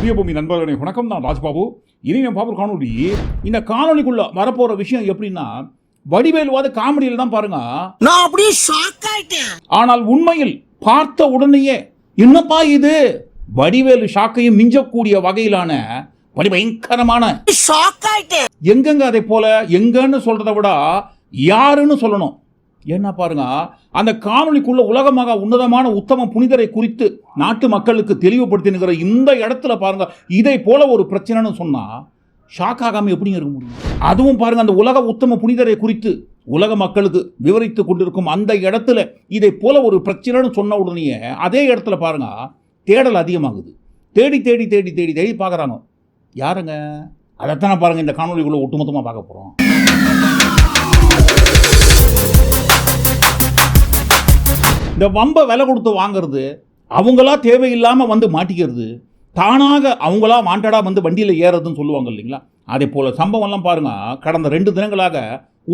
புதிய பூமி நண்பர்களே வணக்கம் நான் ராஜ்பாபு. இனி நம்ம பார்ப்போம் காணொலி இந்த காணொலிக்குள்ள வரப்போற விஷயம் எப்படின்னா வடிவேலுவாத காமெடியில் தான் பாருங்க. நான் அப்படியே ஷாக் ஆயிட்டேன். ஆனால் உண்மையில் பார்த்த உடனேயே என்னப்பா இது? வடிவேலு ஷாக்கையும் மிஞ்சக்கூடிய வகையிலான படி பயங்கரமான ஷாக் ஆயிட்டேன். எங்கெங்க அதை போல எங்கன்னு சொல்றதை விட யாருன்னு சொல்லணும். என்ன பாருங்க அந்த காணொலிக்குள்ள உலகமாக உன்னதமான உத்தம புனிதரை குறித்து நாட்டு மக்களுக்கு தெளிவுபடுத்தினுங்கிற இந்த இடத்துல பாருங்க இதை போல ஒரு பிரச்சனைன்னு சொன்னா ஷாக் ஆகாம எப்படிங்க இருக்க முடியும்? அதுவும் பாருங்க அந்த உலக உத்தம புனிதரை குறித்து உலக மக்களுக்கு விவரித்து கொண்டிருக்கும் அந்த இடத்துல இதை போல ஒரு பிரச்சனைன்னு சொன்ன உடனே அதே இடத்துல பாருங்க தேடல் அதிகமாகுது. தேடி தேடி தேடி தேடி தேடி பார்க்குறாங்க. யாருங்க? அதைத்தானே பாருங்க இந்த காணொலிக்குள்ள ஒட்டுமொத்தமாக பார்க்க போகிறோம் இந்த வம்பை விலை கொடுத்து வாங்குறது அவங்களா தேவையில்லாமல் வந்து மாட்டிக்கிறது. தானாக அவங்களா வாண்டடாக வந்து வண்டியில் ஏறுறதுன்னு சொல்லுவாங்க இல்லைங்களா? அதே போல் சம்பவம்லாம் பாருங்க. கடந்த ரெண்டு தினங்களாக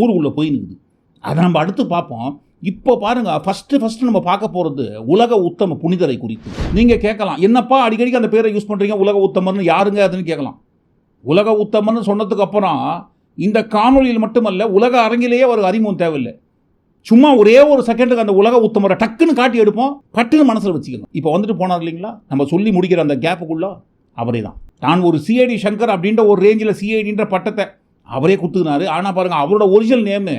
ஊருக்குள்ளே போய் நிற்குது அதை நம்ம அடுத்து பார்ப்போம். இப்போ பாருங்க. ஃபஸ்ட்டு ஃபஸ்ட்டு நம்ம பார்க்க போகிறது உலக உத்தம புனிதரை குறித்து. நீங்கள் கேட்கலாம். என்னப்பா அடிக்கடிக்கு அந்த பேரை யூஸ் பண்ணுறீங்க உலக உத்தமர்னு யாருங்க அதுன்னு கேட்கலாம். உலக உத்தமர்னு சொன்னதுக்கு அப்புறம் இந்த காணொலியில் மட்டுமல்ல உலக அரங்கிலேயே ஒரு அறிமுகம் தேவையில்லை. சும்மா ஒரே ஒரு செகண்டுக்கு அந்த உலக உத்தமரை டக்குன்னு காட்டி எடுப்போம். பட்டுன்னு மனசில் வச்சுக்கணும். இப்போ வந்துட்டு போனார் இல்லைங்களா? நம்ம சொல்லி முடிக்கிற அந்த கேப்புக்குள்ளே அவரே தான் தான் ஒரு சிஐடி சங்கர் அப்படின்ற ஒரு ரேஞ்சில் சிஐடின்ற பட்டத்தை அவரே கொடுத்துக்கினாரு. ஆனால் பாருங்கள் அவரோட ஒரிஜினல் நேமு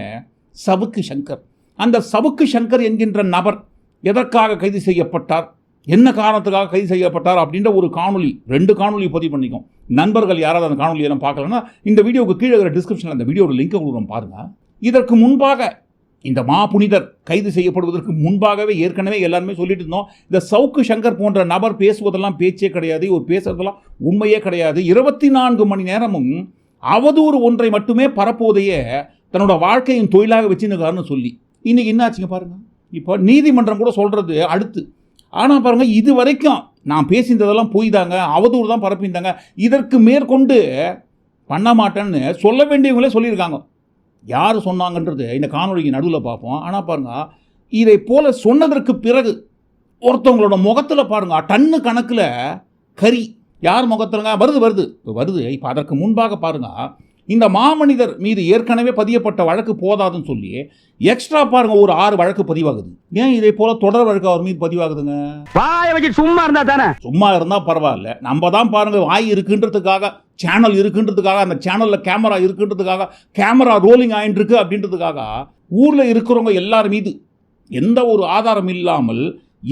சவுக்கு சங்கர். அந்த சவுக்கு சங்கர் என்கின்ற நபர் எதற்காக கைது செய்யப்பட்டார்? என்ன காரணத்துக்காக கைது செய்யப்பட்டார்? அப்படின்ற ஒரு காணொலி ரெண்டு காணொலி பதிவு பண்ணிக்கும். நண்பர்கள் யாராவது அந்த காணொலி எல்லாம் பார்க்கலன்னா இந்த வீடியோவுக்கு கீழே இருக்கிற டிஸ்கிரிப்ஷனில் அந்த வீடியோட லிங்கை கொடுக்குறோம் பாருங்கள் இதற்கு முன்பாக இந்த மா புனிதர் கைது செய்யப்படுவதற்கு முன்பாகவே ஏற்கனவே எல்லாருமே சொல்லிட்டு இருந்தோம் இந்த சவுக்கு சங்கர் போன்ற நபர் பேசுவதெல்லாம் பேச்சே கிடையாது ஒரு பேசுறதெல்லாம் உண்மையே கிடையாது. இருபத்தி நான்கு மணி நேரமும் அவதூறு ஒன்றை மட்டுமே பரப்புவதையே தன்னோட வாழ்க்கையின் தொழிலாக வச்சுருக்காருன்னு சொல்லி. இன்றைக்கி என்னாச்சுங்க பாருங்கள் இப்போ நீதிமன்றம் கூட சொல்கிறது அடுத்து. ஆனால் பாருங்கள் இது வரைக்கும் நான் பேசியிருந்ததெல்லாம் போய் தாங்க அவதூறு தான் பரப்பியிருந்தாங்க. இதற்கு மேற்கொண்டு பண்ண மாட்டேன்னு சொல்ல வேண்டியவங்களே சொல்லியிருக்காங்க. யார் சொன்னாங்கன்றது இந்த காணொலிக்கு நடுவில் பார்ப்போம். ஆனால் பாருங்கள் இதை போல் சொன்னதற்கு பிறகு ஒருத்தவங்களோட முகத்தில் பாருங்க டன்னு கணக்கில் கறி. யார் முகத்திலங்க? வருது வருது. வருது. இப்போ அதற்கு முன்பாக பாருங்கள் இந்த மாமனிதர் மீது ஏற்கனவே பதியப்பட்ட வழக்கு போதாதுன்னு சொல்லி எக்ஸ்ட்ரா பாருங்க ஒரு ஆறு வழக்கு பதிவாகுது. ஏன் இதே போல தொடர் வழக்கு அவர் மீது பதிவாகுதுங்க? வாய வச்சு சும்மா இருந்தா தானே? சும்மா இருந்தால் பரவாயில்ல. நம்ம தான் பாருங்க வாய் இருக்குன்றதுக்காக சேனல் இருக்குன்றதுக்காக அந்த சேனலில் கேமரா இருக்குன்றதுக்காக கேமரா ரோலிங் ஆயிட்டு இருக்கு அப்படின்றதுக்காக ஊரில் இருக்கிறவங்க எல்லார் மீது எந்த ஒரு ஆதாரம் இல்லாமல்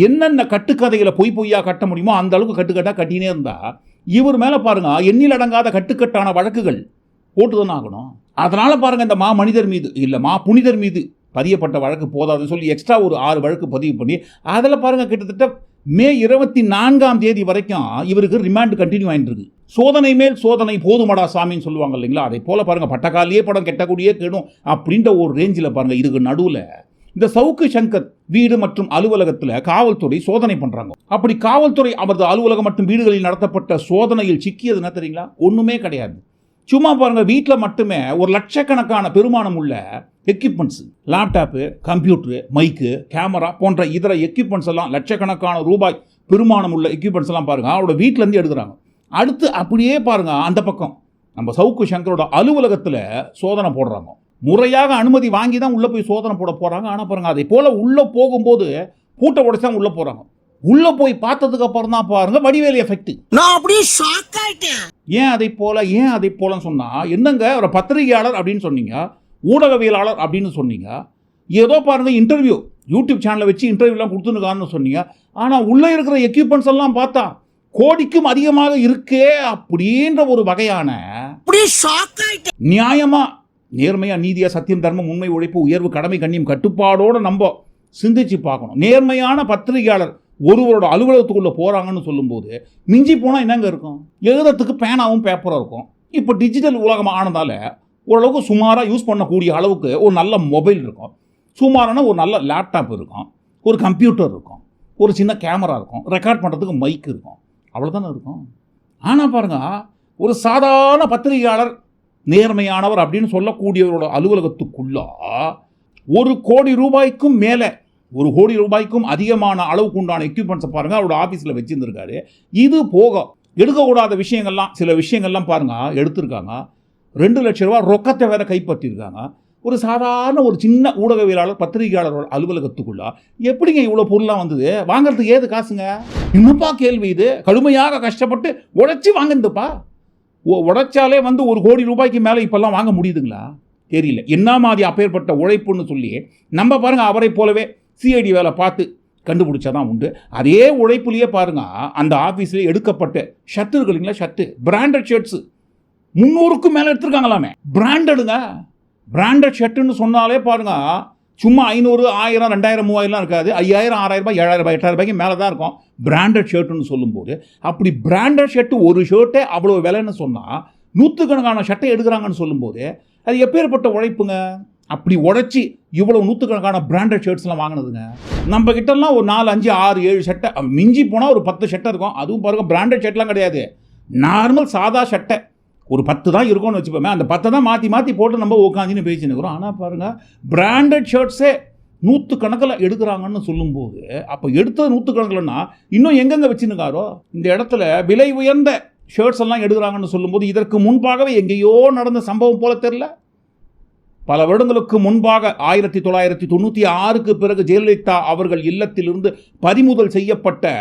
என்னென்ன கட்டுக்கதைகளை பொய் பொய்யா கட்ட முடியுமோ அந்த அளவுக்கு கட்டுக்கட்டாக கட்டினே இருந்தா இவர் மேலே பாருங்க எண்ணில் அடங்காத கட்டுக்கட்டான வழக்குகள் போட்டு தானே ஆகணும். அதனால் பாருங்க இந்த மா மனிதர் மீது இல்லை மா புனிதர் மீது பதியப்பட்ட வழக்கு போதாதுன்னு சொல்லி எக்ஸ்ட்ரா ஒரு ஆறு வழக்கு பதிவு பண்ணி அதில் பாருங்க கிட்டத்தட்ட மே இருபத்தி நான்காம் தேதி வரைக்கும் இவருக்கு ரிமாண்ட் கண்டினியூ ஆகிட்டு இருக்கு. சோதனை மேல் சோதனை போதுமடா சாமின்னு சொல்லுவாங்க இல்லைங்களா? அதை போல பாருங்கள் பட்டக்காலையே படம் கெட்டக்கூடியே கேடும் அப்படின்ற ஒரு ரேஞ்சில் பாருங்கள் இதுக்கு நடுவில் இந்த சவுக்கு சங்கர் வீடு மற்றும் அலுவலகத்தில் காவல்துறை சோதனை பண்ணுறாங்க அப்படி காவல்துறை அவரது அலுவலகம் மற்றும் வீடுகளில் நடத்தப்பட்ட சோதனையில் சிக்கியது என்ன தெரியுங்களா? ஒன்றுமே கிடையாது. சும்மா பாருங்கள் வீட்டில் மட்டுமே ஒரு லட்சக்கணக்கான பெருமானம் உள்ள equipments laptop computer mic camera போன்ற இதர எக்யூப்மெண்ட்ஸ் எல்லாம் லட்சக்கணக்கான ரூபாய் பெருமானம் உள்ள எக்யூப்மெண்ட்ஸ் எல்லாம் பாருங்கள் அவரோட வீட்டிலேருந்து எடுக்கிறாங்க. அடுத்து அப்படியே பாருங்க அந்த பக்கம். நம்ம சவுக்கு சங்கரோட அலுவலகத்தில் சோதனை போடுறாங்க. முறையாக அனுமதி வாங்கி தான் உள்ளே போய் சோதனை போட போகிறாங்க ஆனால் பாருங்கள் அதை போல் உள்ளே போகும்போது பூட்டை உடைச்சி தான் உள்ளே போகிறாங்க உள்ளே போய் பார்த்ததுக்கு அப்புறம் தான் பாருங்க வடிவேலு எஃபெக்ட் நான் அப்படியே ஷாக் ஆயிட்டேன். ஏன் அதை போல ஏன் அதை போலன்னு சொன்னா என்னங்க ஒரு பத்திரிகையாளர் அப்படின்னு சொன்னீங்க ஊடகவியலாளர் அப்படின்னு சொன்னீங்க ஏதோ பாருங்க இன்டர்வியூ யூடியூப் சேனலை வச்சு இன்டர்வியூலாம் கொடுத்துருக்கான்னு சொன்னீங்க ஆனால் உள்ளே இருக்கிற எக்யூப்மெண்ட்ஸ் எல்லாம் பார்த்தா கோடிக்கும் அதிகமாக இருக்கே அப்படின்ற ஒரு வகையான நியாயமா நேர்மையா நீதியா சத்தியம் தர்மம் உண்மை உழைப்பு உயர்வு கடமை கண்ணியம் கட்டுப்பாடோட நம்ம சிந்திச்சு பார்க்கணும். நேர்மையான பத்திரிகையாளர் ஒருவரோட அலுவலகத்துக்குள்ளே போகிறாங்கன்னு சொல்லும்போது மிஞ்சி போனால் என்னங்க இருக்கும்? எழுதுறதுக்கு பேனாவும் பேப்பரும் இருக்கும். இப்போ டிஜிட்டல் உலகம் ஆனதால் ஓரளவுக்கு சுமாராக யூஸ் பண்ணக்கூடிய அளவுக்கு ஒரு நல்ல மொபைல் இருக்கும். சுமாரான ஒரு நல்ல லேப்டாப் இருக்கும். ஒரு கம்ப்யூட்டர் இருக்கும். ஒரு சின்ன கேமரா இருக்கும். ரெக்கார்ட் பண்ணுறதுக்கு மைக் இருக்கும். அவ்வளோதானே இருக்கும். ஆனால் பாருங்கள் ஒரு சாதாரண பத்திரிகையாளர் நேர்மையானவர் அப்படின்னு சொல்லக்கூடியவரோட அலுவலகத்துக்குள்ள ஒரு கோடி ரூபாய்க்கும் மேலே ஒரு கோடி ரூபாய்க்கும் அதிகமான அளவுக்கு உண்டான எக்யூப்மெண்ட்ஸை பாருங்கள் அவரோட ஆஃபீஸில் வச்சுருந்துருக்காரு. இது போக எடுக்கக்கூடாத விஷயங்கள்லாம் சில விஷயங்கள்லாம் பாருங்க எடுத்திருக்காங்க. ரெண்டு லட்ச ரூபா ரொக்கத்தை வேற கைப்பற்றியிருக்காங்க ஒரு சாதாரண ஒரு சின்ன ஊடகவியலாளர் பத்திரிகையாளரோட அலுவலகத்துக்குள்ளா எப்படிங்க இவ்வளோ பொருளாக வந்தது? வாங்குறதுக்கு ஏது காசுங்க? இன்னும்ப்பா கேள்வி இது? கடுமையாக கஷ்டப்பட்டு உழைச்சி வாங்குதுப்பா உடைச்சாலே வந்து ஒரு கோடி ரூபாய்க்கு மேலே இப்போல்லாம் வாங்க முடியுதுங்களா? தெரியல. என்ன மாதிரி அப்பேற்பட்ட உழைப்புன்னு சொல்லி நம்ம பாருங்க அவரை போலவே சிஐடி வேலை பார்த்து கண்டுபிடிச்சா தான் உண்டு. அதே உழைப்புலேயே பாருங்க அந்த ஆஃபீஸில் எடுக்கப்பட்ட ஷர்ட் இருக்கு இல்லைங்களா ஷர்ட்டு பிராண்டட் ஷர்ட்ஸு முந்நூறுக்கும் மேலே எடுத்திருக்காங்களாமே. பிராண்டடுங்க பிராண்டட் ஷர்ட்டுன்னு சொன்னாலே பாருங்க சும்மா ஐநூறு ஆயிரம் ரெண்டாயிரம் மூவாயிரம்லாம் இருக்காது. ஐயாயிரம் ஆறாயிரம் ரூபாய் ஏழாயிரம் ரூபாய் எட்டாயிரம் ரூபாய்க்கு மேலே தான் இருக்கும். பிராண்டட் ஷர்ட்டுன்னு சொல்லும்போது அப்படி பிராண்டட் ஷர்ட்டு ஒரு ஷர்ட்டே அவ்வளோ விலைன்னு சொன்னால் நூற்றுக்கணக்கான ஷர்ட்டை எடுக்கிறாங்கன்னு சொல்லும்போது அது எப்பேற்பட்ட உழைப்புங்க? அப்படி உடச்சி இவ்வளோ நூற்றுக்கணக்கான பிராண்டட் ஷர்ட்ஸ்லாம் வாங்கினதுங்க. நம்ம கிட்டலாம் ஒரு நாலு அஞ்சு ஆறு ஏழு ஷர்ட்டை மிஞ்சி போனால் ஒரு பத்து ஷர்ட்டை இருக்கும். அதுவும் பாருங்கள் பிராண்டட் ஷர்ட்லாம் கிடையாது. நார்மல் சாதா ஷர்ட்டை ஒரு பத்து தான் இருக்கும்னு வச்சுப்போமே அந்த பத்தை தான் மாற்றி மாற்றி போட்டு நம்ம உட்காந்துன்னு பேசின்னு இருக்கிறோம். ஆனால் பாருங்கள் பிராண்டட் ஷர்ட்ஸே நூற்று கணக்கில் எடுக்கிறாங்கன்னு சொல்லும்போது அப்போ எடுத்தது நூற்று கணக்கில்னா இன்னும் எங்கெங்கே வச்சுருக்காரோ இந்த இடத்துல விலை உயர்ந்த ஷர்ட்ஸ் எல்லாம் எடுக்கிறாங்கன்னு சொல்லும்போது இதற்கு முன்பாகவே எங்கேயோ நடந்த சம்பவம் போல தெரில பல வருடங்களுக்கு முன்பாக ஆயிரத்தி தொள்ளாயிரத்தி தொண்ணூற்றி ஆறுக்கு பிறகு ஜெயலலிதா அவர்கள் இல்லத்திலிருந்து பறிமுதல் செய்யப்பட்ட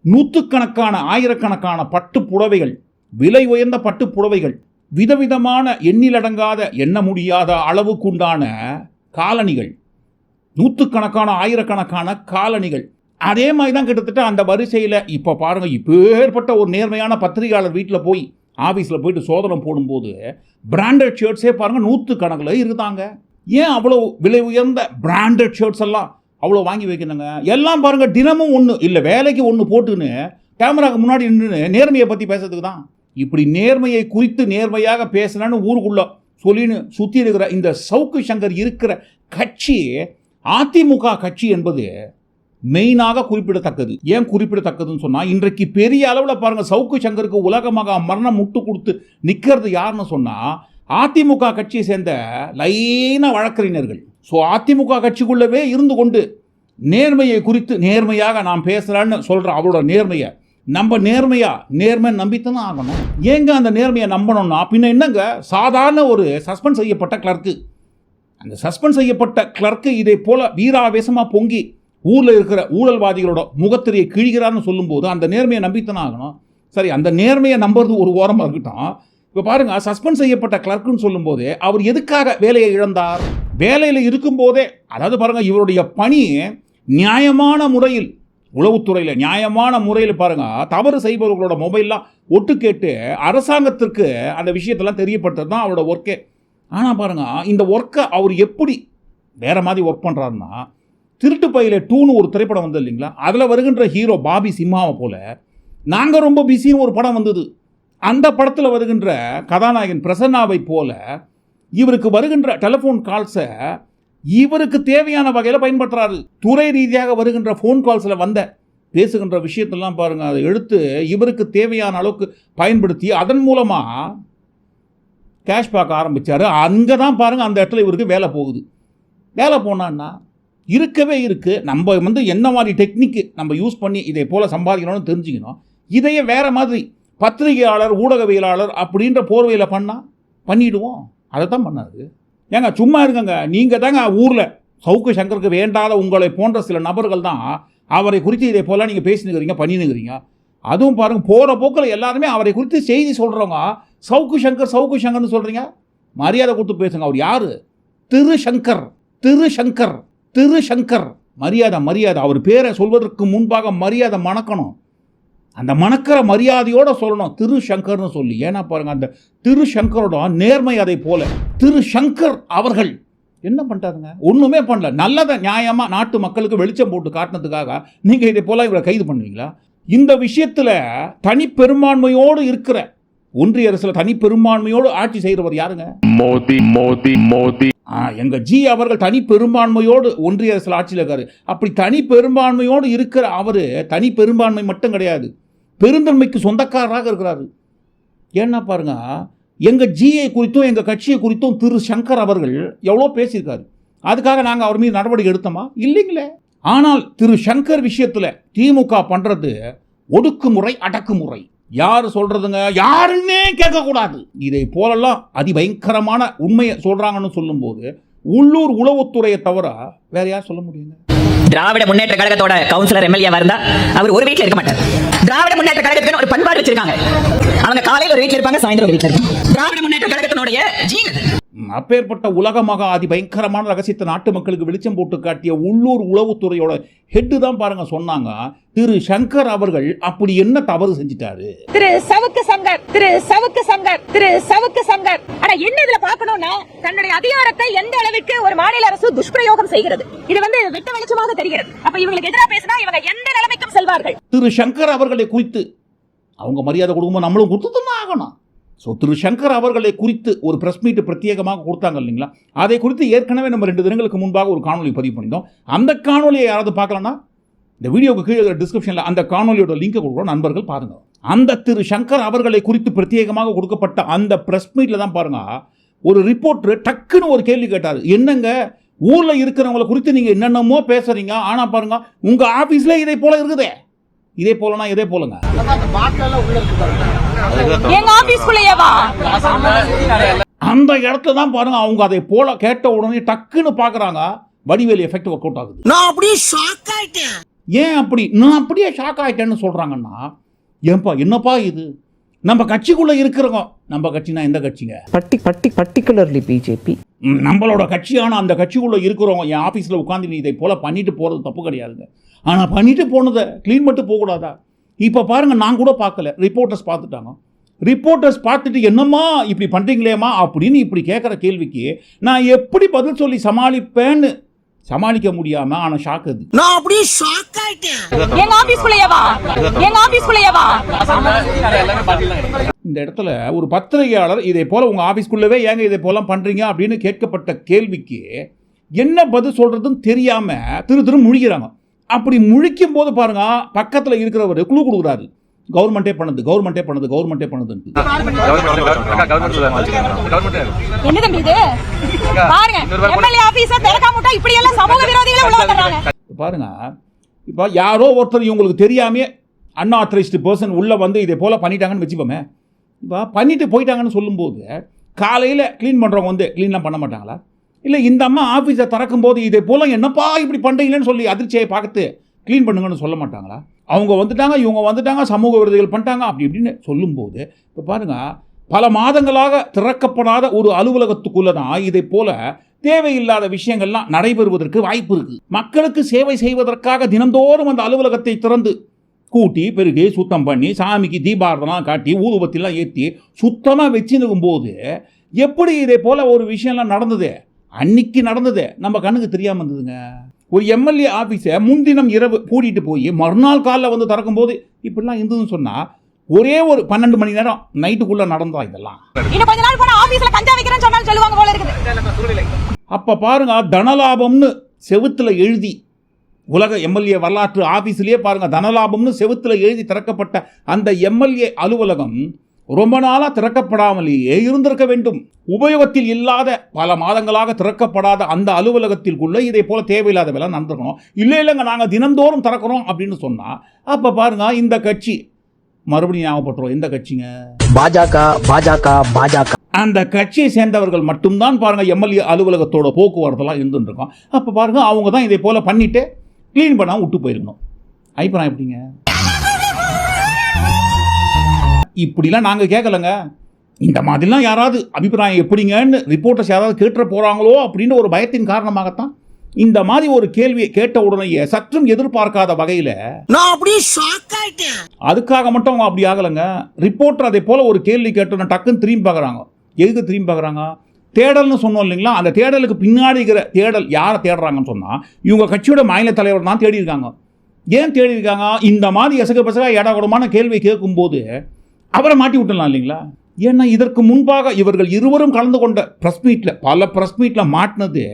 நூற்றுக்கணக்கான ஆயிரக்கணக்கான பட்டு புடவைகள் விலை உயர்ந்த பட்டு புடவைகள் விதவிதமான எண்ணிலடங்காத எண்ண முடியாத அளவுக்குண்டான காலணிகள் நூற்றுக்கணக்கான ஆயிரக்கணக்கான காலணிகள். அதே மாதிரி தான் கிட்டத்தட்ட அந்த வரிசையில் இப்போ பாருங்கள் இப்பேற்பட்ட ஒரு நேர்மையான பத்திரிகையாளர் வீட்டில் போய் ஆஃபீஸில் போயிட்டு சோதனை போடும்போது பிராண்டட் ஷர்ட்ஸே பாருங்கள் நூற்று கணக்கில் இருந்தாங்க ஏன் அவ்வளோ விலை உயர்ந்த பிராண்டட் ஷர்ட்ஸ் எல்லாம் அவ்வளோ வாங்கி வைக்கணுங்க? எல்லாம் பாருங்கள் தினமும் ஒன்று இல்லை வேலைக்கு ஒன்று போட்டுன்னு கேமராக்கு முன்னாடி நின்று நேர்மையை பற்றி பேசுறதுக்கு தான். இப்படி நேர்மையை குறித்து நேர்மையாக பேசலான்னு ஊருக்குள்ள சொல்லின்னு சுற்றி இருக்கிற இந்த சவுக்கு சங்கர் இருக்கிற கட்சி அதிமுக கட்சி என்பது மெயினாக குறிப்பிடத்தக்கது. ஏன் குறிப்பிடத்தக்கதுன்னு சொன்னால் இன்றைக்கு பெரிய அளவில் பாருங்கள் சவுக்கு சங்கருக்கு உலகமாக மரணம் முட்டு கொடுத்து நிற்கிறது யாருன்னு சொன்னால் அதிமுக கட்சியை சேர்ந்த லைன வழக்கறிஞர்கள். ஸோ அதிமுக கட்சிக்குள்ளவே இருந்து கொண்டு நேர்மையை குறித்து நேர்மையாக நான் பேசுகிறேன்னு சொல்கிற அவரோட நேர்மையை நம்ம நேர்மையா நேர்மை நம்பித்தான் ஆகணும். ஏங்க அந்த நேர்மையை நம்பணும்னா பின்ன என்னங்க? சாதாரண ஒரு சஸ்பெண்ட் செய்யப்பட்ட கிளர்க்கு அந்த சஸ்பெண்ட் செய்யப்பட்ட கிளர்க்கு இதை போல வீராவேசமாக பொங்கி ஊரில் இருக்கிற ஊழல்வாதிகளோட முகத்திரையை கிழிகிறார்னு சொல்லும்போது அந்த நேர்மையை நம்பித்தானே ஆகணும். சரி அந்த நேர்மையை நம்புறது ஒரு ஓரமாக இருக்கட்டும். இப்போ பாருங்க சஸ்பெண்ட் செய்யப்பட்ட கிளர்க்குன்னு சொல்லும்போது அவர் எதுக்காக வேலையை இழந்தார்? வேலையில் இருக்கும்போதே அதாவது பாருங்கள் இவருடைய பணி நியாயமான முறையில் உளவுத்துறையில் நியாயமான முறையில் பாருங்க தவறு செய்பவர்களோட மொபைல்லாம் ஒட்டு கேட்டு அரசாங்கத்திற்கு அந்த விஷயத்தெல்லாம் தெரியப்படுத்துறது தான் அவரோட ஒர்க்கே ஆனால் பாருங்க இந்த ஒர்க்கை அவர் எப்படி வேறு மாதிரி ஒர்க் பண்ணுறாருன்னா திருட்டு பையில டூன்னு ஒரு திரைப்படம் வந்தது இல்லைங்களா? அதில் வருகின்ற ஹீரோ பாபி சிம்மாவை போல நாங்கள் ரொம்ப பிஸின்னு ஒரு படம் வந்தது. அந்த படத்தில் வருகின்ற கதாநாயகன் பிரசன்னாவை போல இவருக்கு வருகின்ற டெலிஃபோன் கால்ஸை இவருக்கு தேவையான வகையில் பயன்படுத்துறாரு. துறை ரீதியாக வருகின்ற ஃபோன் கால்ஸில் வந்த பேசுகின்ற விஷயத்தெல்லாம் பாருங்கள் அதை எடுத்து இவருக்கு தேவையான அளவுக்கு பயன்படுத்தி அதன் மூலமாக கேஷ் பார்க்க ஆரம்பித்தார் அங்கே தான் பாருங்கள் அந்த இடத்துல இவருக்கு வேலை போகுது. வேலை போனான்னா இருக்கவே இருக்குது நம்ம வந்து என்ன மாதிரி டெக்னிக்கு நம்ம யூஸ் பண்ணி இதை போல் சம்பாதிக்கணும்னு தெரிஞ்சுக்கணும். இதையே வேறு மாதிரி பத்திரிகையாளர் ஊடகவியலாளர் அப்படின்ற போர்வையில் பண்ணால் பண்ணிவிடுவோம் அதை தான் பண்ணாது ஏங்க சும்மா இருங்கங்க. நீங்கள் தாங்க ஊரில் சவுக்கு சங்கருக்கு வேண்டாத உங்களை போன்ற சில நபர்கள் தான் அவரை குறித்து இதை போல நீங்கள் பேசினுக்கிறீங்க பண்ணினுக்கிறீங்க. அதுவும் பாருங்கள் போகிற போக்கில் எல்லாருமே அவரை குறித்து செய்தி சொல்கிறவங்க சவுக்கு சங்கர் சவுக்கு சங்கர்னு சொல்கிறீங்க மரியாதை கொடுத்து பேசுங்க. அவர் யார்? திரு சங்கர். திரு சங்கர். திரு சங்கர் மரியாதை மரியாதை. அவர் பேரை சொல்வதற்கு முன்பாக மரியாதை மணக்கணும். அந்த மணக்கிற மரியாதையோடு சொல்லணும். திரு சங்கர்னு சொல்லி. ஏன்னா பாருங்கள் அந்த திரு சங்கரோட நேர்மை அதை போல. திரு சங்கர் அவர்கள் என்ன பண்ணிட்டாருங்க? ஒன்றுமே பண்ணல. நல்லதை நியாயமாக நாட்டு மக்களுக்கு வெளிச்சம் போட்டு காட்டினதுக்காக நீங்கள் இதை போல இவரை கைது பண்ணுவீங்களா? இந்த விஷயத்தில் தனிப்பெரும்பான்மையோடு இருக்கிற ஒன்றிய அரசில் தனிப்பெரும்பான்மையோடு ஆட்சி செய்கிறவர் யாருங்க? மோதி மோதி மோதி. ஆ, எங்க ஜி அவர்கள் தனி பெரும்பான்மையோடு ஒன்றிய அரசில் ஆட்சியில் இருக்காரு. அப்படி தனி பெரும்பான்மையோடு இருக்கிற அவர் தனி பெரும்பான்மை மட்டும் கிடையாது. பெருந்தன்மைக்கு சொந்தக்காரராக இருக்கிறாரு. ஏன்னா பாருங்க எங்க ஜியை குறித்தும் எங்க கட்சியை குறித்தும் திரு சங்கர் அவர்கள் எவ்வளோ பேசியிருக்காரு. அதுக்காக நாங்கள் அவர் மீது நடவடிக்கை எடுத்தோமா? இல்லைங்களே. ஆனால் திரு சங்கர் விஷயத்தில் திமுக பண்றது ஒடுக்குமுறை அடக்குமுறை. யார் சொல்றதுங்க? யாருன்னே கேட்கக்கூடாது. இதை போலெல்லாம் அதிபயங்கரமான உண்மையை சொல்கிறாங்கன்னு சொல்லும்போது உள்ளூர் உளவுத்துறையை தவிர வேற யார் சொல்ல முடியுங்க? திராவிட முன்னேற்ற கழகத்தோட கவுன்சிலர் எம்எல்ஏ இருந்தா அவர் ஒரு வீட்டில் இருக்க மாட்டார். திராவிட முன்னேற்ற கழகத்தின் ஒரு பண்பாடு வச்சிருக்காங்க. அவங்க காலையில் ஒரு வீட்டில் இருப்பாங்க சாயந்தரம் ஒரு வீட்டில் இருப்பாங்க. திராவிட முன்னேற்ற கழகத்தினுடைய ஜீன் அது. ம், அப்பேற்பட்ட உலகமாக அதிபயங்கரமான ரகசியத்தை நாட்டு மக்களுக்கு வெளிச்சம் போட்டு காட்டிய உள்ளூர் உளவுத்துறையோட ஹெட்டு தான் பாருங்க சொன்னாங்க. திரு சங்கர் அவர்கள் அப்படி என்ன தவறு செஞ்சிட்டாரு? திரு சவுக்கு சங்கர் திரு சவுக்கு சங்கர் திரு சவுக்கு சங்கர். ஆனா என்ன இதுல பார்க்கணும்னா தன்னுடைய அதிகாரத்தை எந்த அளவுக்கு ஒரு மாநில அரசு துஷ்பிரயோகம் செய்கிறது? இது வந்து வெட்ட வெளிச்சமாக தெரிகிறது. அப்ப இவங்களுக்கு எதிராக பேசினா இவங்க எந்த நிலைமைக்கும் செல்வார்கள்? திரு சங்கர் அவர்களை குறித்து அவங்க மரியாதை கொடுக்கும்போது நம்மளும் கொடுத்து தான் ஆகணும். ஸோ திரு சங்கர் அவர்களை குறித்து ஒரு ப்ரெஸ் மீட் பிரத்யேகமாக கொடுத்தாங்க இல்லைங்களா? அதை குறித்து ஏற்கனவே நம்ம ரெண்டு தினங்களுக்கு முன்பாக ஒரு காணொலி பதிவு பண்ணியிருந்தோம். அந்த காணொலியை யாராவது பார்க்கலன்னா இந்த வீடியோவுக்கு கீழே டிஸ்கிரிப்ஷனில் அந்த காணொலியோட லிங்கை கொடுக்குறோம். நண்பர்கள் பாருங்கள் அந்த திரு சங்கர் அவர்களை குறித்து பிரத்யேகமாக கொடுக்கப்பட்ட அந்த ப்ரெஸ் மீட்டில் தான் பாருங்கள் ஒரு ரிப்போர்ட்ரு டக்குன்னு ஒரு கேள்வி கேட்டார். என்னங்க? ஊரில் இருக்கிறவங்களை குறித்து நீங்கள் என்னென்னமோ பேசுகிறீங்க ஆனால் பாருங்கள் உங்கள் ஆஃபீஸில் இதே போல் இருக்குதே. இதே போலனா இதே போலங்க. எங்க ஆபீஸ்க்குள்ளேயேவா அந்த இடத்துல தான் பாருங்க அவங்க அதை போல கேட்ட உடனே டக்குன்னு பார்க்குறாங்க வடிவேலு எஃபெக்ட் ஒர்க் அவுட் ஆகுது. நான் அப்படியே ஷாக் ஆயிட்டேன். ஏன் அப்படி? நான் அப்படியே ஷாக் ஆயிட்டேன்னு சொல்கிறாங்கன்னா ஏன்பா என்னப்பா இது? நம்ம கட்சிக்குள்ளே இருக்கிறவங்க நம்ம கட்சினா எந்த கட்சிங்க? பட்டி பட்டி பர்டிகுலர்லி பிஜேபி நம்மளோட கட்சியான அந்த கட்சிக்குள்ளே இருக்கிறவங்க என் ஆஃபீஸில் உட்காந்து நீ இதை போல் பண்ணிட்டு போகிறது தப்பு கிடையாதுங்க. ஆனால் பண்ணிட்டு போனதை க்ளீன் மட்டும் போகக்கூடாதா? இப்போ பாருங்கள் நான் கூட பார்க்கல. ரிப்போர்ட்டர்ஸ் பார்த்துட்டாங்க. ரிப்போர்ட்டர்ஸ் பார்த்துட்டு என்னம்மா இப்படி பண்ணுறீங்களேம்மா அப்படின்னு இப்படி கேட்குற கேள்விக்கு நான் எப்படி பதில் சொல்லி சமாளிப்பேன்னு சமாளிக்க முடியாமல் ஆனால் ஷாக் அது. நான் அப்படியே ஷாக் ஆயிட்டேன். எங்க ஆபீஸ்க்குள்ளேயேவா எங்க ஆபீஸ்க்குள்ளேயேவா இந்த இடத்துல ஒரு பத்திரிகையாளர் இதை போல் உங்கள் ஆஃபீஸ்க்குள்ளவே ஏங்க இதை போலாம் பண்ணுறீங்க அப்படின்னு கேட்கப்பட்ட கேள்விக்கு என்ன பதில் சொல்கிறதுன்னு தெரியாமல் திரு திரு முழிக்கிறாங்க. அப்படி முழிக்கும் போது பாருங்க பக்கத்தில் இருக்கிறவர் குழு கொடுக்குறாரு. கவர்மெண்ட்டே பண்ணுது கவர்மெண்ட்டே பண்ணுது கவர்மெண்ட்டே பண்ணுதுன்ட்டு என்ன தம்பி இது? பாருங்க எம்எல்ஏ ஆபீஸ திறக்காம விட்டா இப்படி எல்லாம் சமூக விரோதிகளே உள்ள வந்துடுறாங்க. இப்ப பாருங்க இப்போ யாரோ ஒருத்தர் இவங்களுக்கு தெரியாமே அன்ஆத்தரைஸ்டு பர்சன் உள்ளே வந்து இதை போல் பண்ணிட்டாங்கன்னு வச்சுப்போமே இப்போ பண்ணிட்டு போயிட்டாங்கன்னு சொல்லும்போது காலையில் க்ளீன் பண்ணுறவங்க வந்து க்ளீன்லாம் பண்ண மாட்டாங்களா? இல்லை இந்த அம்மா ஆஃபீஸை திறக்கும்போது இதை போல் என்னப்பா இப்படி பண்ணுறீங்களேன்னு சொல்லி அதிர்ச்சியை பார்த்து க்ளீன் பண்ணுங்கன்னு சொல்ல மாட்டாங்களா? அவங்க வந்துட்டாங்க இவங்க வந்துட்டாங்க சமூக விருதுகள் பண்ணிட்டாங்க அப்படி இப்படின்னு சொல்லும்போது இப்போ பாருங்கள் பல மாதங்களாக திறக்கப்படாத ஒரு அலுவலகத்துக்குள்ளே தான் இதை போல் தேவையில்லாத விஷயங்கள்லாம் நடைபெறுவதற்கு வாய்ப்பு இருக்குது மக்களுக்கு சேவை செய்வதற்காக தினந்தோறும் அந்த அலுவலகத்தை திறந்து கூட்டி பெருகி சுத்தம் பண்ணி சாமிக்கு தீபாரதெல்லாம் காட்டி ஊதுபத்திலாம் ஏற்றி சுத்தமாக வச்சுருக்கும் போது எப்படி இதே போல் ஒரு விஷயம்லாம் நடந்தது? அன்னைக்கு நடந்தது நம்ம கண்ணுக்கு தெரியாமல் இருந்ததுங்க. ஒரு எம்எல்ஏ ஆஃபீஸை முன்தினம் இரவு பூட்டிட்டு போய் மறுநாள் காலைல வந்து திறக்கும்போது இப்படிலாம் இருந்ததுன்னு சொன்னால் ஒரே ஒரு பன்னெண்டு மணி நேரம் நைட்டுக்குள்ளே நடந்தா இதெல்லாம். அப்போ பாருங்க தனலாபம்னு செவுத்துல எழுதி உலக எம்எல்ஏ வரலாற்று ஆஃபீஸ்லேயே பாருங்க தனலாபம்னு செவுத்துல எழுதி திறக்கப்பட்ட அந்த எம்எல்ஏ அலுவலகம் ரொம்ப நாளாக திறக்கப்படாமலேயே இருந்திருக்க வேண்டும். உபயோகத்தில் இல்லாத பல மாதங்களாக திறக்கப்படாத அந்த அலுவலகத்திற்குள்ள இதை போல தேவையில்லாத வேலை நடந்திருக்கணும் இல்லை இல்லைங்க நாங்கள் தினந்தோறும் திறக்கிறோம் அப்படின்னு சொன்னால் அப்போ பாருங்க இந்த கட்சி மறுபடியும் ஞாபகப்படுறோம் எந்த கட்சிங்க? பாஜக பாஜக பாஜக. அந்த கட்சியை சேர்ந்தவர்கள் மட்டும்தான் பாருங்க எம்எல்ஏ அலுவலகத்தோட போக்குவரத்தெல்லாம் இருந்துட்டு இருக்கோம் அப்போ பாருங்க அவங்க தான் இதை போல பண்ணிட்டு க்ளீன் பண்ணாமல் விட்டு போயிருக்கணும். அபிப்பிராயம் எப்படிங்க? இப்படிலாம் நாங்கள் கேட்கலங்க இந்த மாதிரிலாம் யாராவது அபிப்பிராயம் எப்படிங்கன்னு ரிப்போர்ட்டர்ஸ் யாராவது கேட்டுற போகிறாங்களோ அப்படின்னு ஒரு பயத்தின் காரணமாகத்தான் இந்த மாதிரி ஒரு கேள்வியை கேட்ட உடனேயே சற்றும் எதிர்பார்க்காத வகையில் நான் அப்படியே ஷாக் ஆயிட்டேன். அதுக்காக மட்டும் அவங்க அப்படி ஆகலைங்க. ரிப்போர்ட்டர் அதே போல் ஒரு கேள்வி கேட்டோன்னா டக்குன்னு திரும்பி பார்க்குறாங்க. எதுக்கு திரும்பி பார்க்குறாங்க? தேடல்னு சொன்னோம் இல்லைங்களா? அந்த தேடலுக்கு பின்னாடி இருக்கிற தேடல் யாரை தேடுறாங்கன்னு சொன்னால் இவங்க கட்சியோட மாநில தலைவர் தான் தேடி இருக்காங்க ஏன் தேடி இருக்காங்க இந்த மாதிரி எசக பசக ஏடாகுடமான கேள்வி கேட்கும்போது அவரை மாட்டி விட்டுலாம் இல்லைங்களா? ஏன்னா இதற்கு முன்பாக இவர்கள் இருவரும் கலந்து கொண்ட ப்ரெஸ் மீட்டில் பல ப்ரெஸ் மீட்டில் மாட்டினது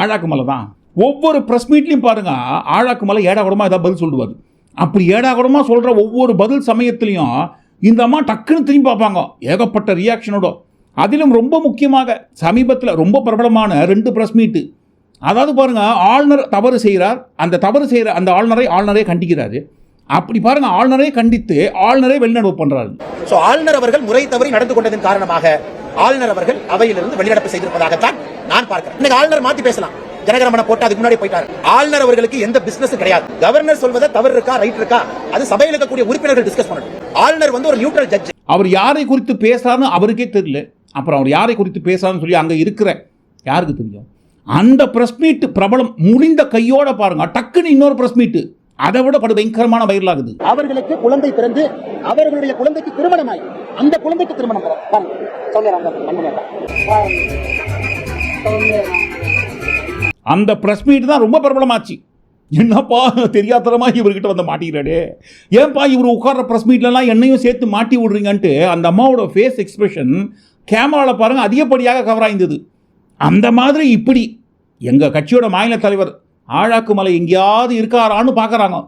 ஆழாக்கு மலை தான். ஒவ்வொரு ப்ரெஸ் மீட்லையும் பாருங்க ஆழாக்குமலை ஏடாகுடமாக ஏதாவது பதில் சொல்லுவார். அப்படி ஏடாகுடமாக சொல்கிற ஒவ்வொரு பதில் சமயத்துலையும் இந்த அம்மா டக்குன்னு திரும்பி பார்ப்பாங்க. ஏகப்பட்ட ரியாக்ஷனோட அதிலும் ரொம்ப முக்கியமாக சமீபத்தில் ரொம்ப பிரபலமான ரெண்டு ப்ரெஸ் மீட்டு அதாவது பாருங்கள் ஆளுநர் தவறு செய்கிறார். அந்த தவறு செய்கிற அந்த ஆளுநரை ஆளுநரே கண்டிக்கிறாரு. அப்படி பாருங்க ஆளுநரை கண்டித்து ஆளுநரை வெளிநடப்பு பண்றாரு. சோ ஆளுநர் அவர்கள் முறை தவறி நடந்து கொண்டதன் காரணமாக ஆளுநர் அவர்கள் அவையிலிருந்து வெளிநடப்பு செய்திருப்பதாகத்தான் நான் பார்க்கிறேன். இன்னைக்கு ஆளுநர் மாத்தி பேசலாம். ஜனகரமன போட்டு அதுக்கு முன்னாடி போயிட்டாரு. ஆளுநர் அவர்களுக்கு எந்த பிசினஸ் கிடையாது. கவர்னர் சொல்வதை தவறு இருக்கா ரைட் இருக்கா அது சபையில் இருக்கக்கூடிய உறுப்பினர்கள் டிஸ்கஸ் பண்ணணும் ஆளுநர் வந்து ஒரு நியூட்ரல் ஜட்ஜ் அவர் யாரை குறித்து பேசுறாருன்னு அவருக்கே தெரியல. அப்புறம் அவர் யாரை குறித்து பேசுறாருன்னு சொல்லி அங்க இருக்கிற யாருக்கு தெரியும்? அந்த பிரஸ் மீட் பிரபலம் முடிந்த கையோட பாருங்க டக்குன்னு இன்னொரு பிரஸ் மீட் அதை விட படு பயங்கரமான வைரல் ஆகுது அவர்களுக்கு குழந்தை பிறந்து அவர்களுடைய குழந்தைக்கு திருமணமாய் அந்த குழந்தைக்கு திருமணம் அந்த பிரஸ் மீட் தான் ரொம்ப பிரபலமாச்சு. என்னப்பா தெரியாதரமா இவர்கிட்ட வந்து மாட்டிக்கிறாடே. ஏன்பா இவர் உட்கார்ற பிரஸ் மீட்லலாம் என்னையும் சேர்த்து மாட்டி விடுறீங்கன்ட்டு அந்த அம்மாவோட ஃபேஸ் எக்ஸ்பிரஷன் கேமராவில் பாருங்க அதிகப்படியாக கவர் ஆயிருந்தது அந்த மாதிரி இப்படி. எங்கள் கட்சியோட மாநில தலைவர் ஆழாக்கு மலை எங்கேயாவது இருக்காரான்னு பார்க்குறாங்க.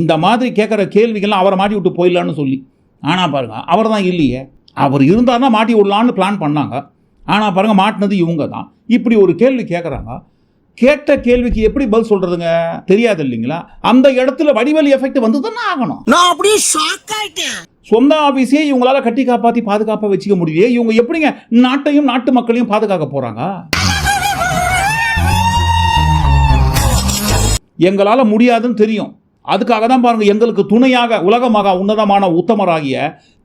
இந்த மாதிரி கேட்குற கேள்விகள்லாம் அவரை மாட்டி விட்டு போயிடலான்னு சொல்லி. ஆனால் பாருங்க அவர் தான் இல்லையே. அவர் இருந்தார்னா மாட்டி விடலான்னு பிளான் பண்ணாங்க. ஆனால் பாருங்க மாட்டினது இவங்க தான். இப்படி ஒரு கேள்வி கேட்குறாங்க. கேட்ட கேள்விக்கு எப்படி பதில் சொல்றதுங்க? தெரியாது இல்லைங்களா? அந்த இடத்துல வடிவலி எஃபெக்ட் வந்து தானே ஆகணும். நான் அப்படியே ஷாக் ஆயிட்டேன். சொந்த ஆபீஸே இவங்களால கட்டி காப்பாத்தி பாதுகாப்பா வச்சுக்க முடியலையே. இவங்க எப்படிங்க நாட்டையும் நாட்டு மக்களையும் பாதுகாக்க போறாங்க? எங்களால முடியாதுன்னு தெரியும். அதுக்காக தான் பாருங்க எங்களுக்கு துணையாக உலகமாக உன்னதமான உத்தமராகிய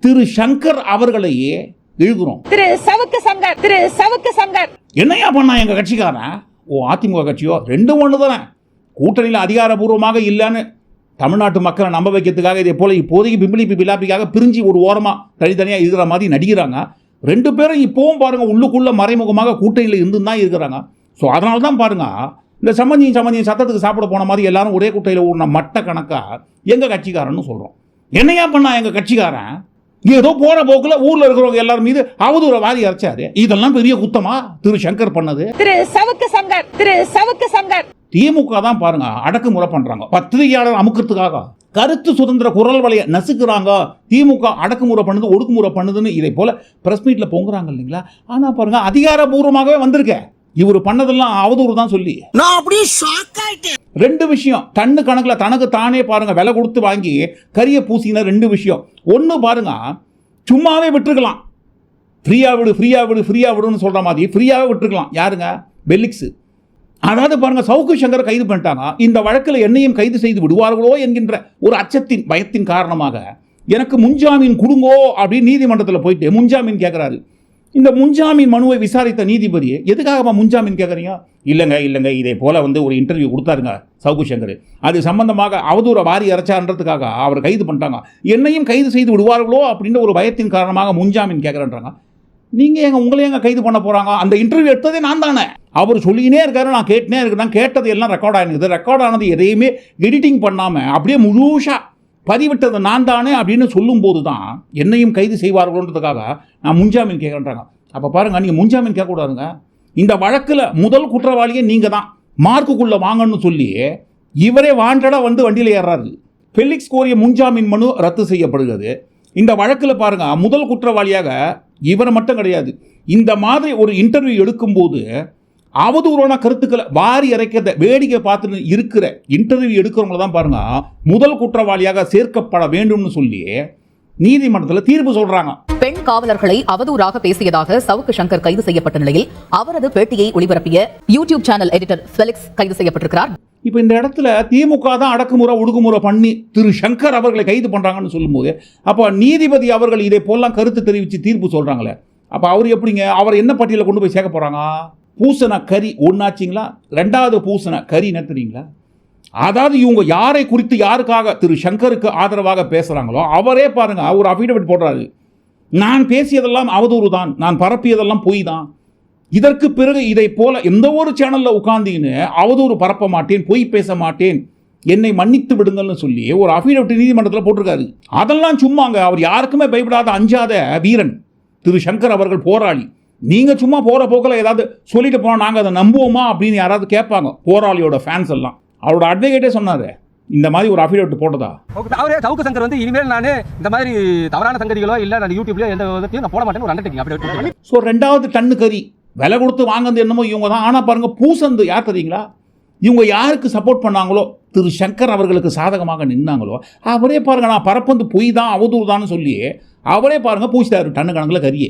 திரு சங்கர் அவர்களையே இழுகிறோம் திரு சவுக்கு சங்கர் திரு சவுக்கு சங்கர். என்னையா பண்ணா எங்க கட்சிக்காரன்? ஓ அதிமுக கட்சியோ? ரெண்டும் ஒன்று தானே கூட்டணியில் அதிகாரபூர்வமாக இல்லைன்னு தமிழ்நாட்டு மக்களை நம்ப வைக்கிறதுக்காக இதே போல இப்போதைக்கு பிம்பிளிப்பி பிலாப்பிக்காக பிரிஞ்சு ஒரு ஓரமாக தனித்தனியாக இருக்கிற மாதிரி நடிக்கிறாங்க. ரெண்டு பேரும் இப்போவும் பாருங்க உள்ளுக்குள்ள மறைமுகமாக கூட்டணியில் இருந்து தான் இருக்கிறாங்க. ஸோ அதனால தான் பாருங்க இந்த சம்மஞ்சியும் சம்மஞ்சியும் சத்தத்துக்கு சாப்பிட போன மாதிரி எல்லாரும் ஒரே குட்டையில் ஊடின மட்ட கணக்கா எங்கள் கட்சிக்காரன்னு சொல்கிறோம் என்னையா பண்ணா எங்கள் கட்சிக்காரன்? ஏதோ போற போக்குல ஊர்ல இருக்கிறவங்க எல்லாரும் மீது அவதூற வாரி அரைச்சாரு. இதெல்லாம் பெரிய குத்தமா திரு சங்கர் பண்ணது. திரு சவுக்கு சங்கர் திரு சவுக்கு சங்கர். திமுக தான் பாருங்க அடக்குமுறை பண்றாங்க. பத்திரிகையாளர் அமுக்கிறதுக்காக. கருத்து சுதந்திர குரல் வலைய நசுக்குறாங்க. திமுக அடக்குமுறை பண்ணுது ஒடுக்குமுறை பண்ணுதுன்னு இதை போல பிரஸ் மீட்ல பொங்குறாங்க இல்லைங்களா? ஆனா பாருங்க அதிகாரபூர்வமாகவே வந்திருக்க. இவர் பண்ணதெல்லாம் அவதூறு தான் சொல்லி. நான் அப்படியே ஷாக் ஆயிட்டேன். ரெண்டு விஷயம். டன்னு கணக்கில் தனக்கு தானே பாருங்க விலை கொடுத்து வாங்கி கரிய பூசின ரெண்டு விஷயம். ஒன்று பாருங்க சும்மாவே விட்டுருக்கலாம். ஃப்ரீயா விடு ஃப்ரீயா விடு ஃப்ரீயா விடுன்னு சொல்ற மாதிரி ஃப்ரீயாவே விட்டுருக்கலாம். யாருங்க? பெல்லிக்ஸ் அதாவது பாருங்க சவுக்கு சங்கர் கைது பண்ணிட்டாங்க இந்த வழக்கில் என்னையும் கைது செய்து விடுவார்களோ என்கின்ற ஒரு அச்சத்தின் பயத்தின் காரணமாக எனக்கு முன்ஜாமீன் கொடுங்கோ அப்படின்னு நீதிமன்றத்தில் போயிட்டு முன்ஜாமீன் கேட்குறாரு இந்த முன்ஜாமீன் மனுவை விசாரித்த நீதிபதி எதுக்காகப்பா முன்ஜாமீன் கேட்குறீங்க இல்லைங்க இல்லைங்க இதே போல் வந்து ஒரு இன்டர்வியூ கொடுத்தாருங்க சவுகு சங்கர் அது சம்பந்தமாக அவதூற வாரி இறைச்சான்றதுக்காக அவர் கைது பண்ணிட்டாங்க. என்னையும் கைது செய்து விடுவார்களோ அப்படின்ற ஒரு பயத்தின் காரணமாக முன்ஜாமீன் கேட்குறேன்றாங்க நீங்கள் எங்கள் உங்களை எங்கள் கைது பண்ண போகிறாங்க அந்த இன்டர்வியூ எடுத்ததே நான் தானே. அவர் சொல்லினே இருக்காரு நான் கேட்டுனே இருக்கிறேன் கேட்டது எல்லாம் ரெக்கார்ட் ஆயிருக்குது ரெக்கார்ட் ஆனது எதையுமே எடிட்டிங் பண்ணாமல் அப்படியே முழுசாக பதிவிட்டது நான் தானே அப்படின்னு சொல்லும்போது தான் என்னையும் கைது செய்வார்கள்ன்றதுக்காக நான் முன்ஜாமீன் கேட்குறேன்றாங்க. அப்போ பாருங்க நீங்கள் முன்ஜாமீன் கேட்கக்கூடாதுங்க. இந்த வழக்கில் முதல் குற்றவாளியே நீங்கள் தான் மார்க்குக்குள்ளே வாங்கன்னு சொல்லி இவரே வாண்டடாக வந்து வண்டியில் ஏறாரு ஃபெலிக்ஸ் கோரிய முன்ஜாமீன் மனு ரத்து செய்யப்படுகிறது. இந்த வழக்கில் பாருங்க முதல் குற்றவாளியாக இவர் மட்டும் கிடையாது. இந்த மாதிரி ஒரு இன்டர்வியூ எடுக்கும்போது அவதூறான கருத்துக்களை வாரி இறைக்கிறத வேடிக்கை பார்த்துட்டு இருக்கிற இன்டர்வியூ எடுக்கிறவங்கள தான் பாருங்க முதல் குற்றவாளியாக சேர்க்கப்பட வேண்டும்னு சொல்லி நீதிமன்றத்தில் தீர்ப்பு சொல்றாங்க. பெண் காவலர்களை அவதூறாக பேசியதாக சவுக்கு சங்கர் கைது செய்யப்பட்ட நிலையில் அவரது பேட்டியை ஒளிபரப்பிய யூடியூப் சேனல் எடிட்டர் ஃபெலிக்ஸ் கைது செய்யப்பட்டிருக்கிறார். இப்போ இந்த இடத்துல திமுக தான் அடக்குமுறை ஒடுக்குமுறை பண்ணி திரு சங்கர் அவர்களை கைது பண்ணுறாங்கன்னு சொல்லும்போது அப்போ நீதிபதி அவர்கள் இதை போலாம் கருத்து தெரிவித்து தீர்ப்பு சொல்கிறாங்களே அப்போ அவர் எப்படிங்க? அவர் என்ன பட்டியலில் கொண்டு போய் சேர்க்க போகிறாங்க பூசண கறி ஒன்றாச்சிங்களா ரெண்டாவது பூசண கறி நடத்துறீங்களா தெரியுங்களா அதாவது இவங்க யாரை குறித்து யாருக்காக திரு சங்கருக்கு ஆதரவாக பேசுகிறாங்களோ அவரே பாருங்க அவர் அஃபிடவிட் போடுறாரு. நான் பேசியதெல்லாம் அவதூறு தான் நான் பரப்பியதெல்லாம் பொய் தான். இதற்கு பிறகு இதை போல எந்த ஒரு சேனலில் உட்காந்தீங்கன்னு அவதூறு பரப்ப மாட்டேன் பொய் பேச மாட்டேன். என்னை மன்னித்து விடுங்கள்னு சொல்லி ஒரு அஃபிடவிட் நீதிமன்றத்தில் போட்டிருக்காரு. அதெல்லாம் சும்மாங்க அவர் யாருக்குமே பயப்படாத அஞ்சாத வீரன் திரு சங்கர் அவர்கள் போராளி. நீங்க சும்மா போற போக்கில் ஏதாவது சொல்லிட்டு போனா நாங்க அதை நம்புவோமா அப்படின்னு யாராவது கேட்பாங்க. போராளியோட ஃபேன்ஸ் எல்லாம். அவரோட அட்வொகேட்டே சொன்னாரு. இந்த மாதிரி ஒரு அஃபிடவிட் போட்டதா? அவரே சவுக்கு சங்கர் வந்து இனிமேல் நான் இந்த மாதிரி தவறான சங்கதிகளோ இல்ல நான் யூடியூப்லயோ எந்த விதத்தையும் நான் போட மாட்டேன்னு ஒரு அண்டர்டேக்கிங் அப்படி ஸோ ரெண்டாவது டன்னு கறி. விலை கொடுத்து வாங்குறது என்னமோ இவங்க தான். ஆனால் பாருங்க பூசந்து யார் தெரியுங்களா? இவங்க யாருக்கு சப்போர்ட் பண்ணாங்களோ? திரு சங்கர் அவர்களுக்கு சாதகமாக நின்னாங்களோ? அவரே பாருங்க நான் பரப்பந்து பொய் தான் அவதூறு தான் சொல்லி அவரே பாருங்க பூசிட்டாரு டன்னு கணக்கில் கரியே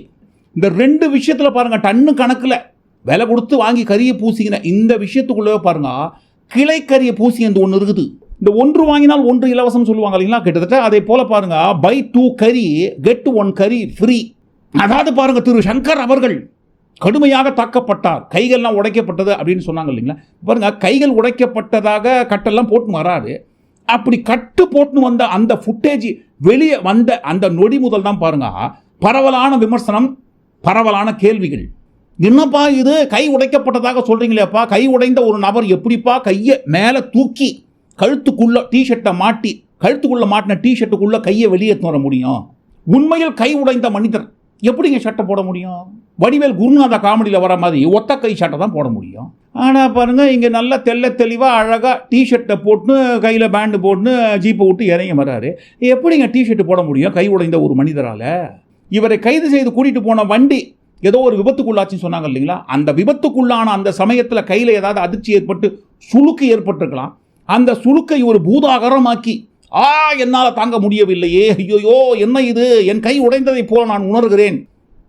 இந்த ரெண்டு விஷயத்தில் பாருங்கள் டன்னு கணக்கில் விலை கொடுத்து வாங்கி கறியை பூசிக்கின இந்த விஷயத்துக்குள்ளே பாருங்க கிளை கறியை பூசிங்க ஒன்று இருக்குது. இந்த ஒன்று வாங்கினால் ஒன்று இலவசம் சொல்லுவாங்க இல்லைங்களா கிட்டத்தட்ட அதே போல் பாருங்கள் buy two curry get one curry free அதாவது பாருங்கள் திரு சங்கர் அவர்கள் கடுமையாக தாக்கப்பட்டார். கைகள்லாம் உடைக்கப்பட்டது அப்படின்னு சொன்னாங்க இல்லைங்களா. பாருங்கள் கைகள் உடைக்கப்பட்டதாக கட்டெல்லாம் போட்டு வராரு. அப்படி கட்டு போட்டுன்னு வந்த அந்த ஃபுட்டேஜ் வெளியே வந்த அந்த நொடி முதல் தான் பாருங்கள் பரவலான விமர்சனம் பரவலான கேள்விகள். என்னப்பா இது? கை உடைக்கப்பட்டதாக சொல்கிறீங்களேப்பா கை உடைந்த ஒரு நபர் எப்படிப்பா கையை மேலே தூக்கி கழுத்துக்குள்ள டிஷர்ட்டை மாட்டி கழுத்துக்குள்ளே மாட்டின டிஷர்ட்டுக்குள்ளே கையை வெளியே வர முடியும்? உண்மையில் கை உடைந்த மனிதர் எப்படிங்க சட்டை போட முடியும்? வடிவேல் குருநாத காமெடியில் வர மாதிரி ஒத்த கை சட்டை தான் போட முடியும். ஆனால் பாருங்கள் இங்கே நல்ல தெள்ள தெளிவாக அழகாக டிஷர்ட்டை போட்டுன்னு கையில் பேண்டு போட்டுன்னு ஜீப்பை விட்டு இறங்கி வராரு எப்படிங்க டிஷர்ட் போட முடியும் கை உடைந்த ஒரு மனிதரால்? இவரை கைது செய்து கூட்டிட்டு போன வண்டி ஏதோ ஒரு விபத்துக்குள்ளாச்சுன்னு சொன்னாங்க இல்லைங்களா? அந்த விபத்துக்குள்ளான அந்த சமயத்தில் கையில் ஏதாவது அதிர்ச்சி ஏற்பட்டு சுளுக்கு ஏற்பட்டிருக்கலாம். அந்த சுளுக்கை ஒரு பூதாகரமாக்கி ஆ என்னால் தாங்க முடியவில்லையே. ஐயோயோ என்ன இது? என் கை உடைந்ததை போல நான் உணர்கிறேன்.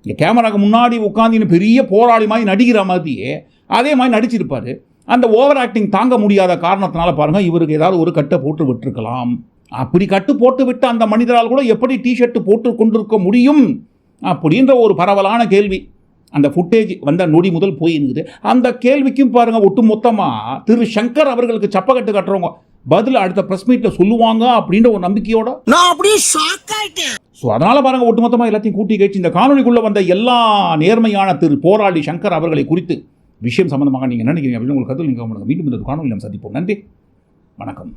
இங்கே கேமராக்கு முன்னாடி உட்காந்து பெரிய போராளி மாதிரி நடிக்கிற மாதிரியே அதே மாதிரி நடிச்சிருப்பார். அந்த ஓவர் ஆக்டிங் தாங்க முடியாத காரணத்தினால பாருங்க இவருக்கு ஏதாவது ஒரு கட்டை போட்டு விட்டுருக்கலாம். அப்படி கட்டு போட்டு விட்ட அந்த மனிதரால் கூட எப்படி டிஷர்ட் போட்டு கொண்டிருக்க முடியும்? அப்படின்ற ஒரு பரவலான கேள்வி. அந்த ஃபுட்டேஜ் வந்த நொடி முதல் போயிருக்குது அந்த கேள்விக்கும் பாருங்க ஒட்டு மொத்தமாக திரு சங்கர் அவர்களுக்கு சப்பக்கட்டு கட்டுறவங்க பதில் அடுத்த ப்ரெஸ் மீட்டில் சொல்லுவாங்க அப்படின்ற ஒரு நம்பிக்கையோட. நான் அப்படியே ஷாக் ஆயிட்டேன். ஸோ அதனால் பாருங்க ஒட்டுமொத்தமாக எல்லாத்தையும் கூட்டி கழிச்சு இந்த காணொலிக்குள்ளே வந்த எல்லா நேர்மையான திரு போராளி சங்கர் அவர்களை குறித்து விஷயம் சம்பந்தமாக நீங்கள் என்ன நினைக்கிறீங்க அப்படின்னு உங்களுக்கு கருத்து நீங்கள் மீண்டும் இந்த காணொலி நாம் சந்திப்போம். நன்றி. வணக்கம்.